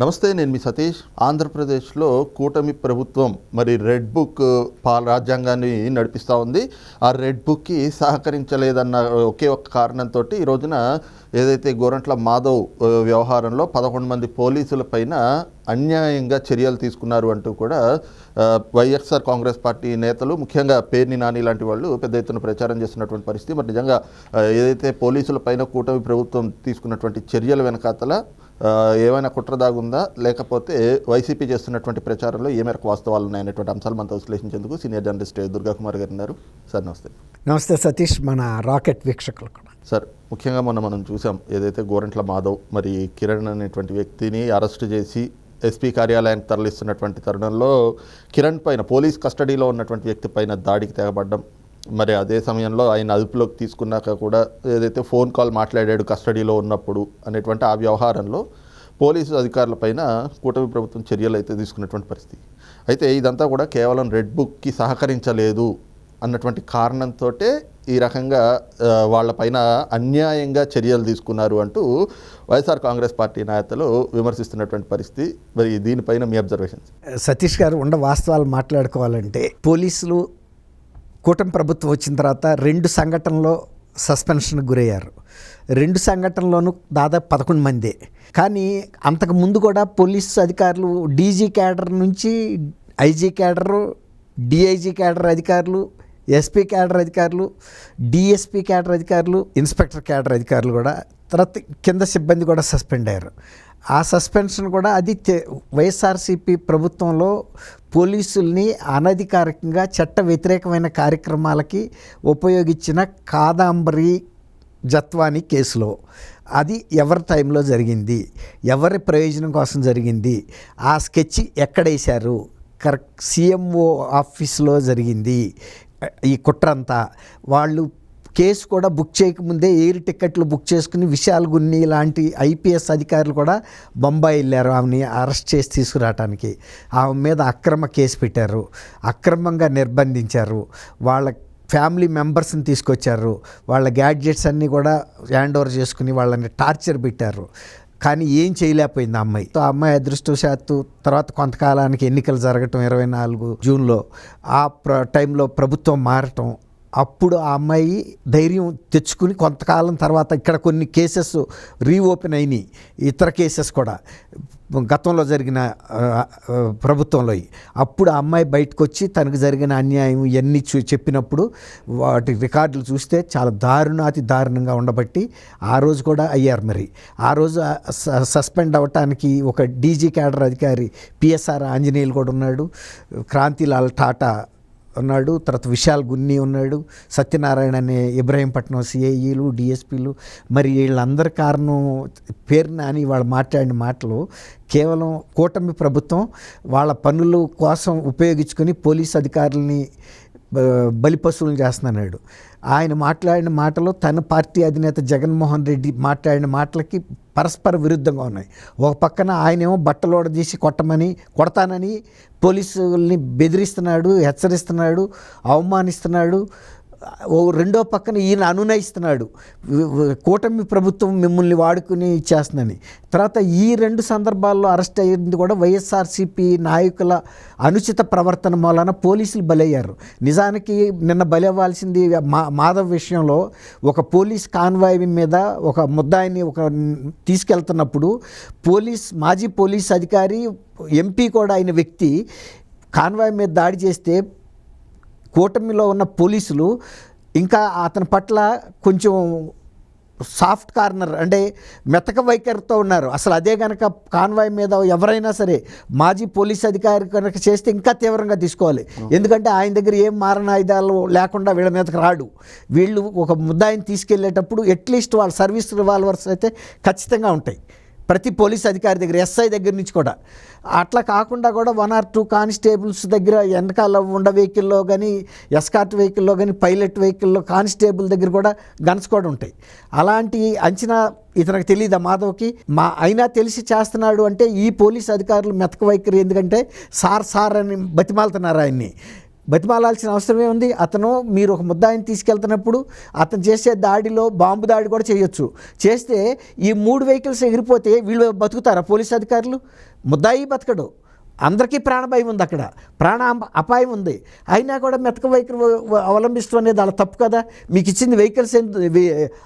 నమస్తే నేను మీ సతీష్. ఆంధ్రప్రదేశ్లో కూటమి ప్రభుత్వం మరి రెడ్ బుక్ పాల రాజ్యాంగాన్ని నడిపిస్తూ ఉంది. ఆ రెడ్ బుక్కి సహకరించలేదన్న ఒకే ఒక్క కారణంతో ఈ రోజున ఏదైతే గోరంట్ల మాధవ్ వ్యవహారంలో పదకొండు మంది పోలీసుల పైన అన్యాయంగా చర్యలు తీసుకున్నారు అంటూ కూడా వైఎస్ఆర్ కాంగ్రెస్ పార్టీ నేతలు ముఖ్యంగా పేర్ని నాని లాంటి వాళ్ళు పెద్ద ఎత్తున ప్రచారం చేస్తున్నటువంటి పరిస్థితి. మరి నిజంగా ఏదైతే పోలీసుల పైన కూటమి ప్రభుత్వం తీసుకున్నటువంటి చర్యల వెనకాతల ఏమైనా కుట్ర దాగుందా? లేకపోతే వైసీపీ చేస్తున్నటువంటి ప్రచారంలో ఏ మేరకు వాస్తవాలు ఉన్నాయనేటువంటి అంశాలు మనతో విశ్లేషించేందుకు సీనియర్ జర్నలిస్ట్ దుర్గా కుమార్ గారు ఉన్నారు. సార్ నమస్తే. నమస్తే సతీష్ మన రాకెట్ వీక్షకులు కూడా. సార్ ముఖ్యంగా మొన్న మనం చూసాం ఏదైతే గోరంట్ల మాధవ్ మరి కిరణ్ అనేటువంటి వ్యక్తిని అరెస్ట్ చేసి ఎస్పీ కార్యాలయానికి తరలిస్తున్నటువంటి తరుణంలో కిరణ్ పైన పోలీస్ కస్టడీలో ఉన్నటువంటి వ్యక్తి పైన దాడికి తెగబడ్డం మరి అదే సమయంలో ఆయన అదుపులోకి తీసుకున్నాక కూడా ఏదైతే ఫోన్ కాల్ మాట్లాడాడు కస్టడీలో ఉన్నప్పుడు అనేటువంటి ఆ వ్యవహారంలో పోలీసు అధికారులపైన కూటమి ప్రభుత్వం చర్యలు అయితే తీసుకున్నటువంటి పరిస్థితి. అయితే ఇదంతా కూడా కేవలం రెడ్ బుక్కి సహకరించలేదు అన్నటువంటి కారణంతో ఈ రకంగా వాళ్ళపైన అన్యాయంగా చర్యలు తీసుకున్నారు అంటూ వైఎస్ఆర్ కాంగ్రెస్ పార్టీ నేతలు విమర్శిస్తున్నటువంటి పరిస్థితి. మరి దీనిపైన మీ అబ్జర్వేషన్స్? సతీష్ గారు ఉండ వాస్తవాలు మాట్లాడుకోవాలంటే పోలీసులు కూటమి ప్రభుత్వం వచ్చిన తర్వాత రెండు సంఘటనలో సస్పెన్షన్ గురయ్యారు. రెండు సంఘటనలోనూ దాదాపు పదకొండు మందే. కానీ అంతకు ముందు కూడా పోలీసు అధికారులు డీజీ క్యాడర్ నుంచి ఐజీ క్యాడరు డిఐజీ క్యాడర్ అధికారులు ఎస్పీ క్యాడర్ అధికారులు డిఎస్పీ క్యాడర్ అధికారులు ఇన్స్పెక్టర్ క్యాడర్ అధికారులు కూడా తర్వాత కింద సిబ్బంది కూడా సస్పెండ్ అయ్యారు. ఆ సస్పెన్షన్ కూడా అది వైఎస్ఆర్సీపీ ప్రభుత్వంలో పోలీసుల్ని అనధికారికంగా చట్ట వ్యతిరేకమైన కార్యక్రమాలకి ఉపయోగించిన కాదాంబరి జత్వాని కేసులో. అది ఎవరి టైంలో జరిగింది? ఎవరి ప్రయోజనం కోసం జరిగింది? ఆ స్కెచ్ ఎక్కడేశారు? కరెక్ట్ సీఎంఓ ఆఫీస్లో జరిగింది. ఈ కుట్రంతా. వాళ్ళు కేసు కూడా బుక్ చేయకముందే ఎయిర్ టికెట్లు బుక్ చేసుకుని విశాల్ గున్ని లాంటి ఐపీఎస్ అధికారులు కూడా బొంబాయి వెళ్ళారు. ఆమెని అరెస్ట్ చేసి తీసుకురావటానికి. ఆమె మీద అక్రమ కేసు పెట్టారు. అక్రమంగా నిర్బంధించారు. వాళ్ళ ఫ్యామిలీ మెంబర్స్ని తీసుకొచ్చారు. వాళ్ళ గ్యాడ్జెట్స్ అన్నీ కూడా హ్యాండ్ ఓవర్ చేసుకుని వాళ్ళని టార్చర్ పెట్టారు. కానీ ఏం చేయలేకపోయింది ఆ అమ్మాయి. ఆ అమ్మాయి అదృష్టవశాత్తు తర్వాత కొంతకాలానికి ఎన్నికలు జరగటం ఇరవై నాలుగు జూన్లో. ఆ ప్ర టైంలో ప్రభుత్వం మారటం అప్పుడు ఆ అమ్మాయి ధైర్యం తెచ్చుకుని కొంతకాలం తర్వాత ఇక్కడ కొన్ని కేసెస్ రీఓపెన్ అయినాయి ఇతర కేసెస్ కూడా. గతంలో జరిగిన ప్రభుత్వంలో అప్పుడు ఆ అమ్మాయి బయటకు వచ్చి తనకు జరిగిన అన్యాయం ఇవన్నీ చూ చెప్పినప్పుడు వాటి రికార్డులు చూస్తే చాలా దారుణాతి దారుణంగా ఉండబట్టి ఆ రోజు కూడా అయ్యారు మరి. ఆ రోజు స- సస్పెండ్ అవ్వటానికి ఒక డీజీ క్యాడర్ అధికారి పిఎస్ఆర్ ఆంజనేయులు కూడా ఉన్నాడు. క్రాంతిలాల్ టాటా ఉన్నాడు తర్వాత విశాల్ గున్ని ఉన్నాడు సత్యనారాయణ అనే ఇబ్రాహీంపట్నం సిఐఈలు డిఎస్పీలు మరి వీళ్ళందరి కారణం పేరు నాని వాళ్ళు మాట్లాడిన మాటలు కేవలం కూటమి ప్రభుత్వం వాళ్ళ పనుల కోసం ఉపయోగించుకొని పోలీస్ అధికారులని బలిపశువులను చేస్తున్నాడు ఆయన మాట్లాడిన మాటలు తన పార్టీ అధినేత జగన్మోహన్ రెడ్డి మాట్లాడిన మాటలకి పరస్పర విరుద్ధంగా ఉన్నాయి. ఒక పక్కన ఆయనేమో బట్టలోడ తీసి కొట్టమని కొడతానని పోలీసుల్ని బెదిరిస్తున్నాడు హెచ్చరిస్తున్నాడు అవమానిస్తున్నాడు. రెండో పక్కన ఈయన అనునయిస్తున్నాడు. కూటమి ప్రభుత్వం మిమ్మల్ని వాడుకుని ఇచ్చేస్తుందని తర్వాత ఈ రెండు సందర్భాల్లో అరెస్ట్ అయ్యింది కూడా వైఎస్ఆర్సీపీ నాయకుల అనుచిత ప్రవర్తన మూలన పోలీసులు బలయ్యారు. నిజానికి నిన్న బలవ్వాల్సింది మా మాధవ్ విషయంలో ఒక పోలీస్ కాన్వాయ్ మీద ఒక ముద్దాయిని ఒక తీసుకెళ్తున్నప్పుడు పోలీస్ మాజీ పోలీస్ అధికారి ఎంపీ కూడా అయిన వ్యక్తి కాన్వాయ్ మీద దాడి చేస్తే కూటమిలో ఉన్న పోలీసులు ఇంకా అతని పట్ల కొంచెం సాఫ్ట్ కార్నర్ అంటే మెతక వైఖరితో ఉన్నారు. అసలు అదే కనుక కాన్వాయ్ మీద ఎవరైనా సరే మాజీ పోలీస్ అధికారి కనుక చేస్తే ఇంకా తీవ్రంగా తీసుకోవాలి. ఎందుకంటే ఆయన దగ్గర ఏం మారణాయుధాలు లేకుండా వీళ్ళ మీదకి రాడు. వీళ్ళు ఒక ముద్దాయిని తీసుకెళ్ళేటప్పుడు అట్లీస్ట్ వాళ్ళ సర్వీస్ రివాల్వర్స్ అయితే ఖచ్చితంగా ఉంటాయి. ప్రతి పోలీస్ అధికారి దగ్గర ఎస్ఐ దగ్గర నుంచి కూడా. అట్లా కాకుండా కూడా వన్ ఆర్ టూ కానిస్టేబుల్స్ దగ్గర వెనకాల ఉండ వెహికల్లో కానీ ఎస్కార్ట్ వెహికల్లో కానీ పైలట్ వెహికల్లో కానిస్టేబుల్ దగ్గర కూడా గన్స్ కూడా ఉంటాయి. అలాంటి అంచనా ఇతనికి తెలియదా మాధవ్కి? మా అయినా తెలిసి చేస్తున్నాడు అంటే ఈ పోలీస్ అధికారులు మెతక వైఖరి ఎందుకంటే సార్ సార్ అని బతిమాలుతున్నారు ఆయన్ని. బతిమాలాల్సిన అవసరమే ఉంది. అతను మీరు ఒక ముద్దాయిని తీసుకెళ్తున్నప్పుడు అతను చేసే దాడిలో బాంబు దాడి కూడా చేయొచ్చు. చేస్తే ఈ మూడు వెహికల్స్ ఎగిరిపోతే వీళ్ళు బతుకుతారా పోలీస్ అధికారులు? ముద్దాయి బతకడు. అందరికీ ప్రాణభయం ఉంది అక్కడ. ప్రాణ అపాయం ఉంది. అయినా కూడా మెతక వైఖరి అవలంబిస్తూ అనేది అలా తప్పు కదా? మీకు ఇచ్చింది వెహికల్స్ ఎందు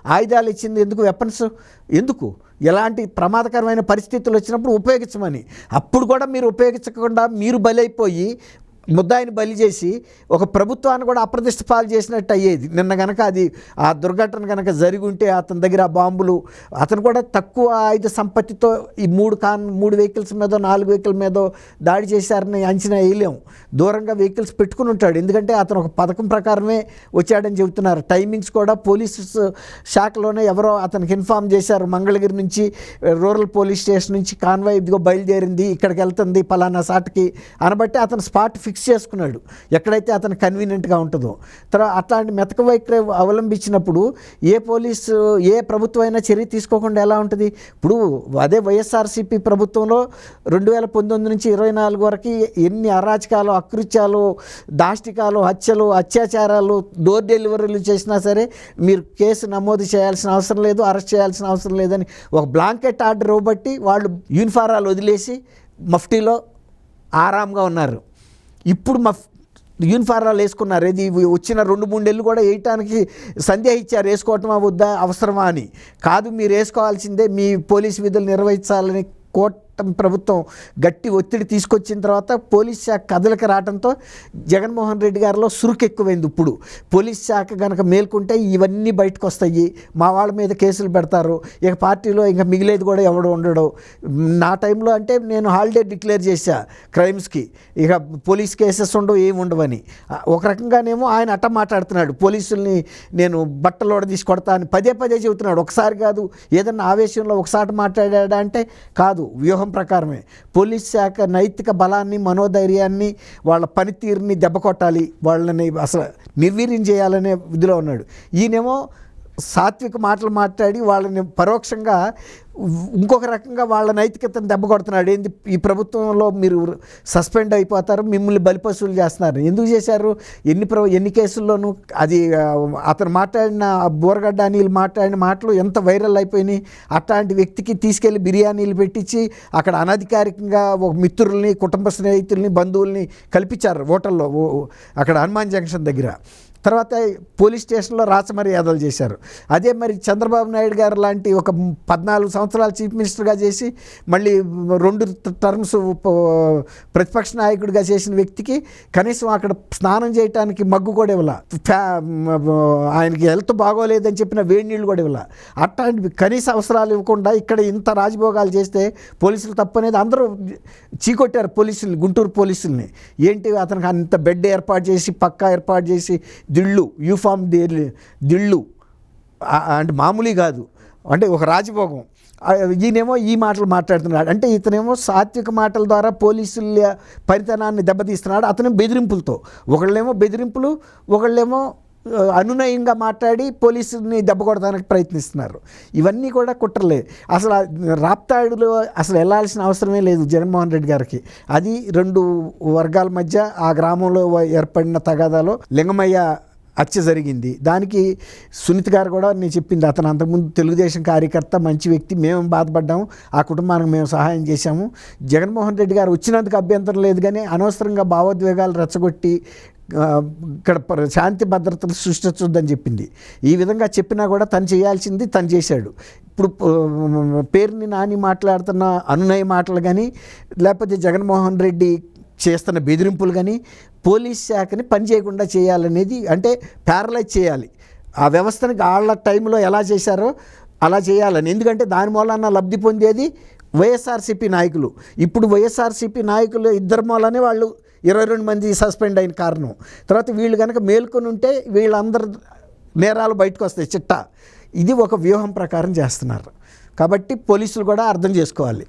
ఆయుధాలు ఇచ్చింది ఎందుకు? వెపన్స్? ఎందుకు? ఎలాంటి ప్రమాదకరమైన పరిస్థితులు వచ్చినప్పుడు ఉపయోగించమని. అప్పుడు కూడా మీరు ఉపయోగించకుండా మీరు బలైపోయి ముద్దాయిని బలి చేసి ఒక ప్రభుత్వాన్ని కూడా అప్రతిష్ట పాలు చేసినట్టు అయ్యేది. నిన్న గనక అది ఆ దుర్ఘటన కనుక జరిగి ఉంటే అతని దగ్గర ఆ బాంబులు అతను కూడా తక్కువ ఆయుధ సంపత్తితో ఈ మూడు కాన్ మూడు వెహికల్స్ మీదో నాలుగు వెహికల్ మీదో దాడి చేశారని అంచనా వేయలేము. దూరంగా వెహికల్స్ పెట్టుకుని ఉంటాడు. ఎందుకంటే అతను ఒక పథకం ప్రకారమే వచ్చాడని చెబుతున్నారు. టైమింగ్స్ కూడా పోలీసు శాఖలోనే ఎవరో అతనికి ఇన్ఫామ్ చేశారు. మంగళగిరి నుంచి రూరల్ పోలీస్ స్టేషన్ నుంచి కాన్వాయ్ ఇదిగో బయలుదేరింది ఇక్కడికి వెళ్తుంది పలానా సాటికి అనబట్టి అతను స్పాట్ ఫిక్స్ ఫిక్స్ చేసుకున్నాడు. ఎక్కడైతే అతను కన్వీనియంట్గా ఉంటుందో. తర్వాత అట్లాంటి మెతక వైఖరి అవలంబించినప్పుడు ఏ పోలీసు ఏ ప్రభుత్వం అయినా చర్య తీసుకోకుండా ఎలా ఉంటుంది? ఇప్పుడు అదే వైఎస్ఆర్సీపీ ప్రభుత్వంలో రెండు వేల పంతొమ్మిది నుంచి ఇరవై నాలుగు వరకు ఎన్ని అరాచకాలు అకృత్యాలు దాష్టికాలు హత్యలు అత్యాచారాలు డోర్ డెలివరీలు చేసినా సరే మీరు కేసు నమోదు చేయాల్సిన అవసరం లేదు అరెస్ట్ చేయాల్సిన అవసరం లేదని ఒక బ్లాంకెట్ ఆర్డర్ ఇవ్వబట్టి వాళ్ళు యూనిఫారాలు వదిలేసి మఫ్టీలో ఆరాంగా ఉన్నారు. ఇప్పుడు మా యూనిఫారాలు వేసుకున్నారు. ఇది వచ్చిన రెండు మూడేళ్ళు కూడా వేయటానికి సంధ్య ఇచ్చారు. వేసుకోవటమా వద్దా? అవసరమా అని. కాదు మీరు వేసుకోవాల్సిందే మీ పోలీస్ విధులు నిర్వహించాలని కూటమి ప్రభుత్వం గట్టి ఒత్తిడి తీసుకొచ్చిన తర్వాత పోలీస్ శాఖ కదలిక రావడంతో జగన్మోహన్ రెడ్డి గారిలో సురుకు ఎక్కువైంది ఇప్పుడు. పోలీస్ శాఖ కనుక మేల్కుంటే ఇవన్నీ బయటకు వస్తాయి. మా వాళ్ళ మీద కేసులు పెడతారు. ఇక పార్టీలో ఇంకా మిగిలేది కూడా ఎవడు ఉండడు. నా టైంలో అంటే నేను హాలిడే డిక్లేర్ చేశా క్రైమ్స్కి. ఇక పోలీస్ కేసెస్ ఉండవు ఏమి ఉండవని. ఒక రకంగానేమో ఆయన అట్ట మాట్లాడుతున్నాడు. పోలీసుల్ని నేను బట్టలు తీసి కొడతా అని పదే పదే చెబుతున్నాడు. ఒకసారి కాదు ఏదన్నా ఆవేశంలో ఒకసారి మాట్లాడాడా అంటే కాదు. వ్యూహం ప్రకారమే. పోలీస్ శాఖ నైతిక బలాన్ని మనోధైర్యాన్ని వాళ్ళ పనితీరుని దెబ్బ కొట్టాలి వాళ్ళని అసలు నిర్వీర్యం చేయాలనే విధిలో ఉన్నాడు. ఈయనేమో సాత్విక మాటలు మాట్లాడి వాళ్ళని పరోక్షంగా ఇంకొక రకంగా వాళ్ళ నైతికతను దెబ్బ కొడుతున్నాడు. ఏంది? ఈ ప్రభుత్వంలో మీరు సస్పెండ్ అయిపోతారు మిమ్మల్ని బలిపశువులు చేస్తున్నారు. ఎందుకు చేశారు? ఎన్ని ప్ర ఎన్ని కేసుల్లోనూ అది అతను మాట్లాడిన బోరగడ్డ అనిల్ మాట్లాడిన మాటలు ఎంత వైరల్ అయిపోయినాయి. అట్లాంటి వ్యక్తికి తీసుకెళ్ళి బిర్యానీలు పెట్టించి అక్కడ అనధికారికంగా ఒక మిత్రుల్ని కుటుంబ స్నేహితుల్ని బంధువుల్ని కల్పించారు హోటల్లో ఓ- అక్కడ హనుమాన్ జంక్షన్ దగ్గర. తర్వాత పోలీస్ స్టేషన్లో రాచమర్యాదలు చేశారు. అదే మరి చంద్రబాబు నాయుడు గారు లాంటి ఒక పద్నాలుగు సంవత్సరాలు చీఫ్ మినిస్టర్గా చేసి మళ్ళీ రెండు టర్మ్స్ ప్రతిపక్ష నాయకుడిగా చేసిన వ్యక్తికి కనీసం అక్కడ స్నానం చేయడానికి మగ్గు కూడా ఇవ్వాల. ఫ్యా ఆయనకి హెల్త్ బాగోలేదని చెప్పిన వేడి నీళ్ళు కూడా ఇవ్వాల. అట్లాంటివి కనీస అవసరాలు ఇవ్వకుండా ఇక్కడ ఇంత రాజభోగాలు చేస్తే పోలీసులు తప్పనేది అందరూ చీకొట్టారు పోలీసుల్ని గుంటూరు పోలీసుల్ని. ఏంటి అతనికి అంత బెడ్ ఏర్పాటు చేసి పక్కా ఏర్పాటు చేసి దిళ్ళు యూఫామ్ ది- దిళ్ళు. అంటే మామూలు కాదు. అంటే ఒక రాజభోగం. ఈయనేమో ఈ మాటలు మాట్లాడుతున్నాడు. అంటే ఇతనేమో సాత్విక మాటల ద్వారా పోలీసుల పరితనాన్ని దెబ్బతీస్తున్నాడు. అతను బెదిరింపులతో. ఒకళ్ళేమో బెదిరింపులు ఒకళ్ళేమో అనునయంగా మాట్లాడి పోలీసుని దెబ్బ కొడడానికి ప్రయత్నిస్తున్నారు. ఇవన్నీ కూడా కుట్రలే. అసలు రాప్తాడులో అసలు వెళ్ళాల్సిన అవసరమే లేదు జగన్మోహన్ రెడ్డి గారికి. అది రెండు వర్గాల మధ్య ఆ గ్రామంలో ఏర్పడిన తగాదాలో లింగమయ్య హత్య జరిగింది. దానికి సునీత్ గారు కూడా నేను చెప్పింది అతను అంతకుముందు తెలుగుదేశం కార్యకర్త మంచి వ్యక్తి. మేము బాధపడ్డాము. ఆ కుటుంబానికి మేము సహాయం చేశాము. జగన్మోహన్ రెడ్డి గారు వచ్చినందుకు అభ్యంతరం లేదు కానీ అనవసరంగా భావోద్వేగాలు రెచ్చగొట్టి ఇక్కడ శాంతి భద్రతలు సృష్టించొద్దని చెప్పింది. ఈ విధంగా చెప్పినా కూడా తను చేయాల్సింది తను చేశాడు. ఇప్పుడు పేరుని నాని మాట్లాడుతున్న అనునయ మాటలు కానీ లేకపోతే జగన్మోహన్ రెడ్డి చేస్తున్న బెదిరింపులు కానీ పోలీస్ శాఖని పని చేయకుండా చేయాలనేది అంటే ప్యారలైజ్ చేయాలి. ఆ వ్యవస్థని వాళ్ళ టైంలో ఎలా చేశారో అలా చేయాలని. ఎందుకంటే దాని మూలాన లబ్ధి పొందేది వైఎస్ఆర్సీపీ నాయకులు. ఇప్పుడు వైఎస్ఆర్సీపీ నాయకులు ఇద్దరు మూలనే వాళ్ళు ఇరవై రెండు మంది సస్పెండ్ అయిన కారణం. తర్వాత వీళ్ళు కనుక మేల్కొని ఉంటే వీళ్ళందరు నేరాలు బయటకు వస్తాయి చిట్టా. ఇది ఒక వ్యూహం ప్రకారం చేస్తున్నారు. కాబట్టి పోలీసులు కూడా అర్థం చేసుకోవాలి.